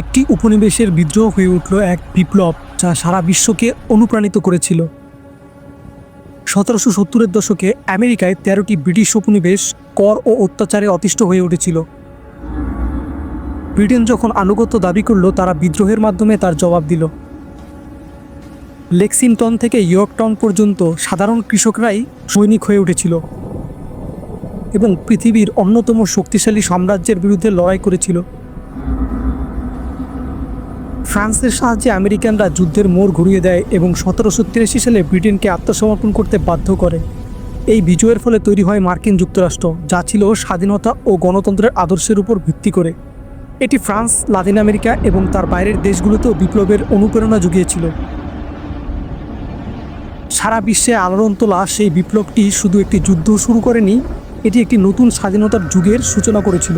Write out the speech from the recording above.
একটি উপনিবেশের বিদ্রোহ হয়ে উঠল এক বিপ্লব, যা সারা বিশ্বকে অনুপ্রাণিত করেছিল। সতেরোশো সত্তরের দশকে আমেরিকায় তেরোটি ব্রিটিশ উপনিবেশ কর ও অত্যাচারে অতিষ্ঠ হয়ে উঠেছিল। ব্রিটেন যখন আনুগত্য দাবি করল, তারা বিদ্রোহের মাধ্যমে তার জবাব দিল। লেক্সিংটন থেকে ইয়র্কটাউন পর্যন্ত সাধারণ কৃষকরাই সৈনিক হয়ে উঠেছিল এবং পৃথিবীর অন্যতম শক্তিশালী সাম্রাজ্যের বিরুদ্ধে লড়াই করেছিল। ফ্রান্সের সাহায্যে আমেরিকানরা যুদ্ধের মোড় ঘুরিয়ে দেয় এবং সতেরোশো তিরাশি সালে ব্রিটেনকে আত্মসমর্পণ করতে বাধ্য করে। এই বিজয়ের ফলে তৈরি হয় মার্কিন যুক্তরাষ্ট্র, যা ছিল স্বাধীনতা ও গণতন্ত্রের আদর্শের উপর ভিত্তি করে। এটি ফ্রান্স, লাতিন আমেরিকা এবং তার বাইরের দেশগুলোতেও বিপ্লবের অনুপ্রেরণা জুগিয়েছিল। সারা বিশ্বে আলোড়ন তোলা সেই বিপ্লবটি শুধু একটি যুদ্ধ শুরু করেনি, এটি একটি নতুন স্বাধীনতার যুগের সূচনা করেছিল।